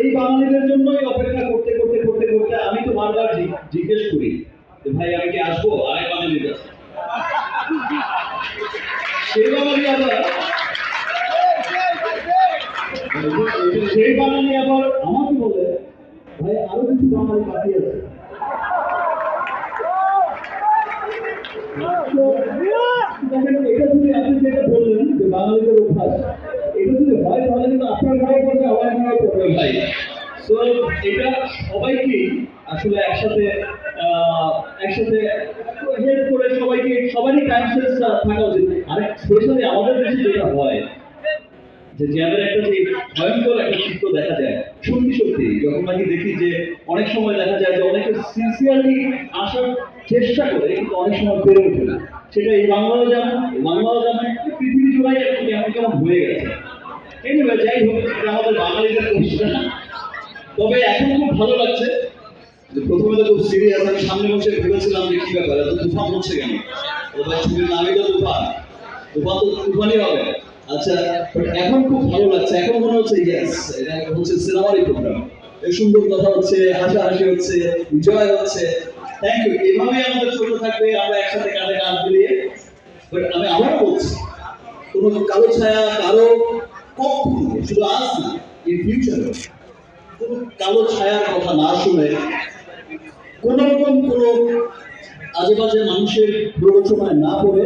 এই বাঙালিদের জন্যই অপেক্ষা করতে করতে করতে করতে আমি তো বারবার জিজ্ঞেস করি যে ভাই, আমি কি আসব? আরেক বাঙালির কাছে। সেই বাঙালি আবার সেই বাঙালি আবার আমাকে বলে, ভাই, আরও কিছু বাঙালি বাকি আছে। ঘরে তো এটা সবাইকে আসলে একসাথে একসাথে হেল্প করে সবাইকে, সবারই টাইম থাকা উচিত। আর স্পেশালি আমাদের দেশে যেটা হয়, যে জ্যামের একটা যে ভয়ঙ্কর একটা চিত্র দেখা যায়, সত্যি সত্যি, যখন নাকি দেখি যে অনেক সময় দেখা যায় যে অনেকে সিনসিয়ারলি আসার চেষ্টা করে, কিন্তু অনেক সময় পেরে ওঠে না। সেটা এই বাংলাও যেমন বাংলাও যাই হোক, এটা আমাদের বাঙালিদের কোশ্চেন তবে এখন খুব ভালো লাগছে প্রথমে তো খুব সিরিয়াস আমি সামনে বসে ভেবেছিলাম যে কি ব্যাপার, এত তুফান হচ্ছে কেন? ও ভাই ছবির নামই তো তুফান। তুফান তো তুফানই হবে। আচ্ছা এখন খুব ভালো লাগছে। এখন মনে হচ্ছে এটা হচ্ছে সিনেমারই প্রোগ্রাম সুন্দর কথা হচ্ছে, হাসাহাসি হচ্ছে হচ্ছে। থ্যাংক ইউ এভাবেই আমাদের চলতে থাকবে, আমরা একসাথে কাঁধে কাঁধ মিলিয়ে। বাট আমি আবারও বলছি, কোনো কালো ছায়া, কারও কখনো শুধু আজ না ইন ফিউচারে কোনো কালো ছায়ার কথা না শুনে কোন রকম কোনো আজেবাজে মানুষের প্ররোচনায় না পড়ে,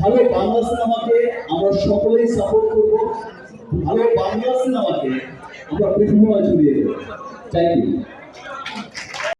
ভালো বাংলা সিনেমাকে আমরা সকলেই সাপোর্ট করব, ভালো বাংলা সিনেমাকে আমরা পৃথিবীময় ছড়িয়ে দেবো। Thank you